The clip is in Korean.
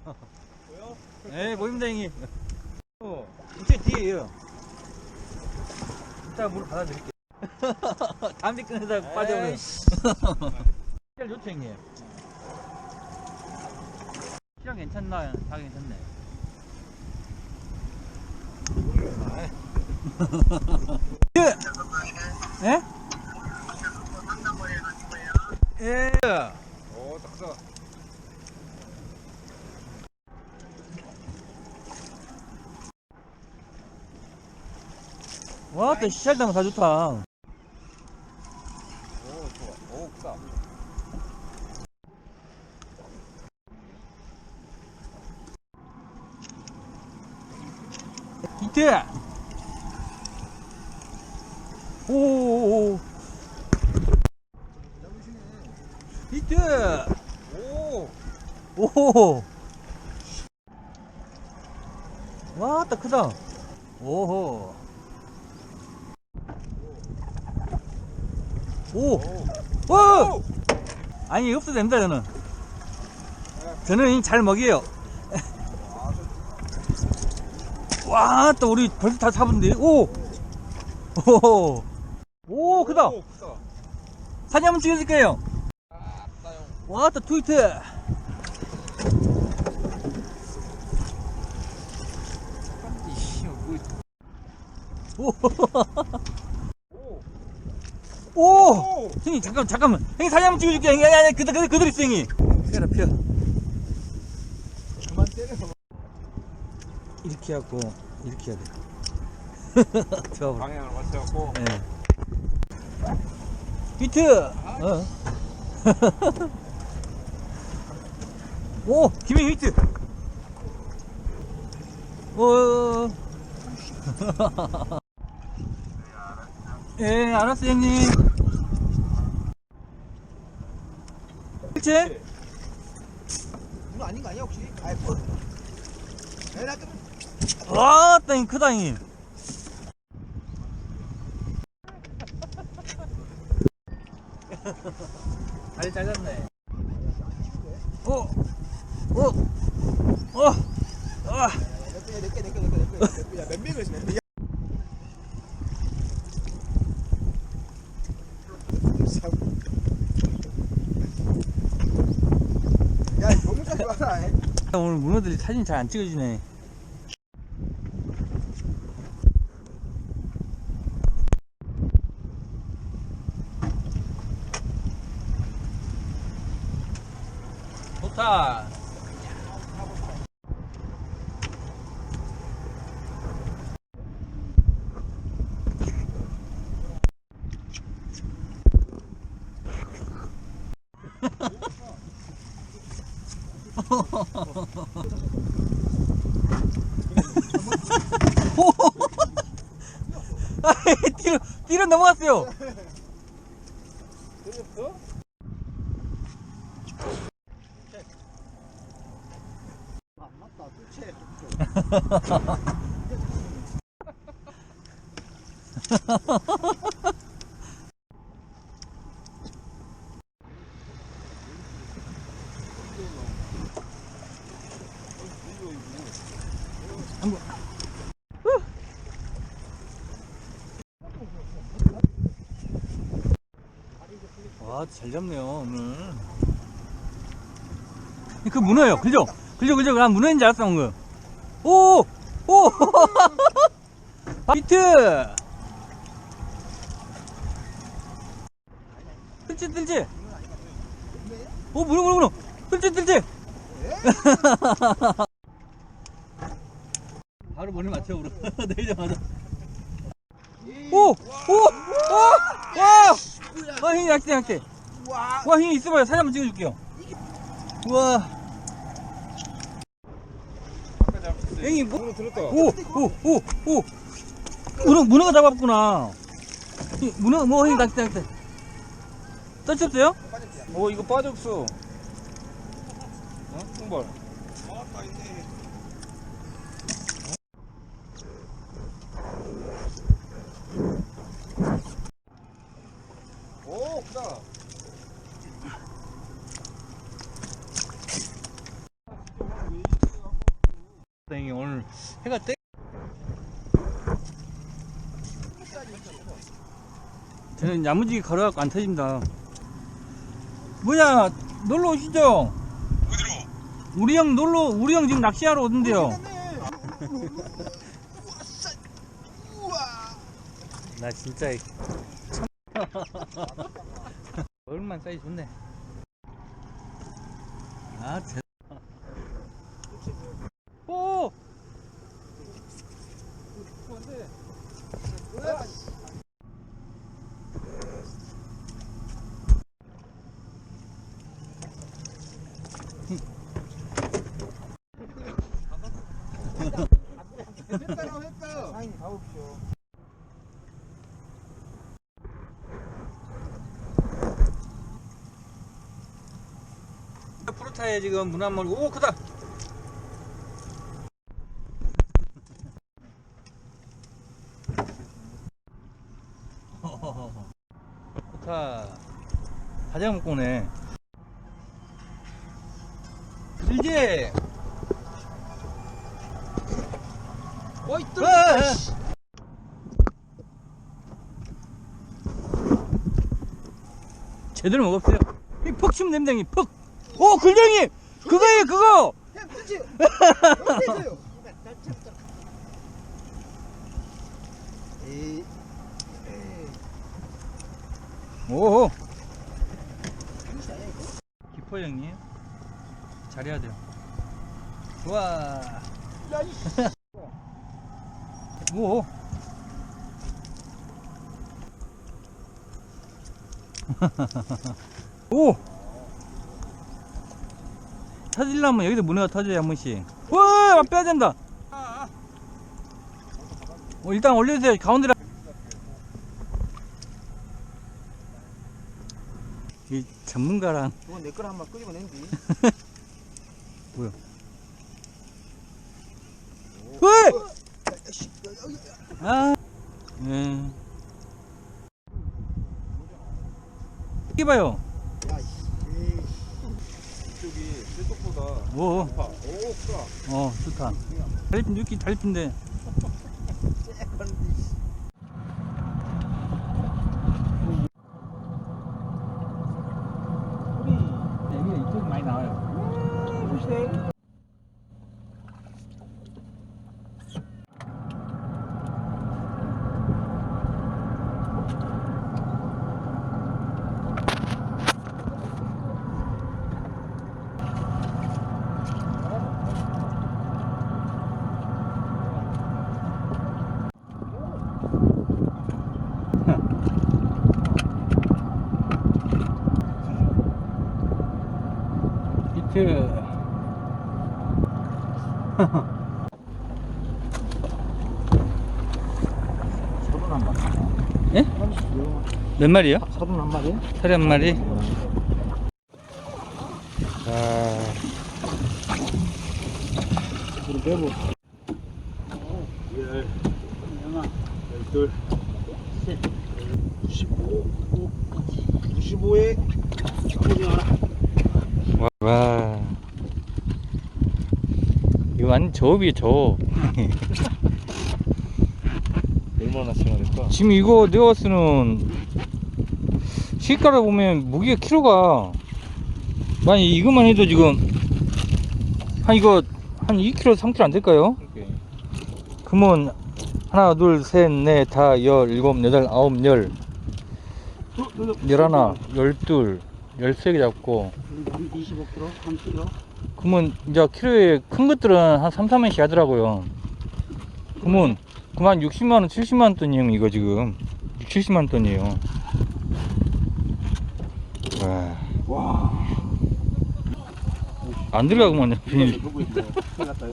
보여? 네, 보입니다, 형님. 어, 이제 뒤에요. 이따 물 받아드릴게요. 담배 끊에다 빠져버려. 좋죠, 형님. 시간 괜찮나? 다 괜찮네. 예? 예? 예. 오, 딱서. 와, 또 시작당 다 좋다. 오, 좋아. 오, 크다. 히트! 오오오 히트! 오, 오호! 와, 딱 크다. 오호. 오! 오. 오! 아니, 없어도 됩니다, 저는. 저는 이잘 먹여요. 와, 또 우리 벌써 다 잡은데? 오! 오! 오, 크다! 사진 한번 찍어줄게요. 와, 또 트위트! 뭐. 오! 오. 형님, 잠깐만, 잠깐만. 형님, 사진 한번 찍어줄게요. 형님, 아니, 아니, 그들, 그들, 그들 있어, 형님. 피어라, 피어. 그만 때려. 이렇게 하고, 이렇게 해야 돼. 좋아. 방향을 맞춰갖고. 예. 히트! 어. 오! 김행 히트! 오! 예, 알았어, 형님. 실제? 문어 아닌 거 아니야 혹시? 아이 뭐. 에라 좀. 와, 땅이 크다, 형님. 다리 잘랐네. 오! 오! 오! 아! 내게 내게 내게 내게 내게 야몇 명을 했어 몇 명. 야 너무 잘 봐라. 오늘 문어들이 사진 잘 안 찍어지네. 좋다. 넘어갔어요. 때렸어? 안 맞다. 뚫채. 와, 잘 잡네요, 오늘. 그 문어예요. 그죠? 그죠, 그죠? 난 문어인 줄 알았어, 방금. 오! 오! 비트! 뜰지, 뜰지! 오, 문어, 문어, 문어! 뜰지, 뜰지! 바로 머리 맞춰, 우리. 내리자마자. 오! 오! 오! 와! 와, 형님, 약대, 약대. 와. 와, 형님, 있어봐요. 사진 한번 찍어줄게요. 우와. 형님, 뭐? 문어 들었다. 오, 오, 오, 오. 문어, 문어가 잡았구나. 이, 문어, 뭐, 형님, 낙대, 낙대. 떠쳤어요? 오, 이거 빠졌어. 어? 통발. 오, 크다. 되겠다 이게 오늘 해가 떼 저는 야무지게 걸어갖고 안 터집니다 뭐야 놀러 오시죠 어디로? 우리 형 놀러 우리 형 지금 낚시하러 오던데요. 나 진짜 참 얼만 사이즈 좋네 아 제... 오 했다고 했다. 사장님 가봅시오. 프로 타에 지금 문안 멀고 오 크다! 프로타 가장 먹고 오네. 길지? 어이 또. 제대로 먹었어요 이퍽 치면 됩니다 형님 퍽 오 글령이 그거예요 그거 그렇지. 에이. 에이. 오 이것이 아니야 이거? 깊어 형님 잘해야 돼요 야 이. 오 오! 터질라면 여기도 문어가 터져야 한 번씩. 와! 빼야 된다! 어, 일단 올려주세요. 가운데라. 이 전문가랑. 이건 내 거를 한번 끄집어낸디. 뭐야? 왜! 아. 네. 이게 봐요. 야 씨. 에이. 이쪽이 저쪽보다 오. 오, 크다. 어, 좋다. 많이 나와요. 조시대. 히트. 서른 한 마리. 예? 몇 마리요? 서른 한 마리? 살이 한 마리? 아, 우리 배부. 열, 열둘, 95. 95에 아버지 하나. 와, 와. 이거 완전 저업이에요, 저업. 얼마나 생각할까? 지금 이거 때는 시가를 보면 무게가 키로가 만약 이것만 해도 지금 한 이거 한 2kg 3kg 안 될까요? 그러면 하나 둘셋넷 다 열 일곱 여덟 아홉 열 열하나 열둘 열세 개 잡고 한 25kg, 30kg. 그러면 이제 키로에 큰 것들은 한 3, 4만원씩 하더라고요 그러면 그만 60만원 70만원 돈이에요 이거 지금 6, 70만원 돈이에요 와. 와. 안? 큰일 났다.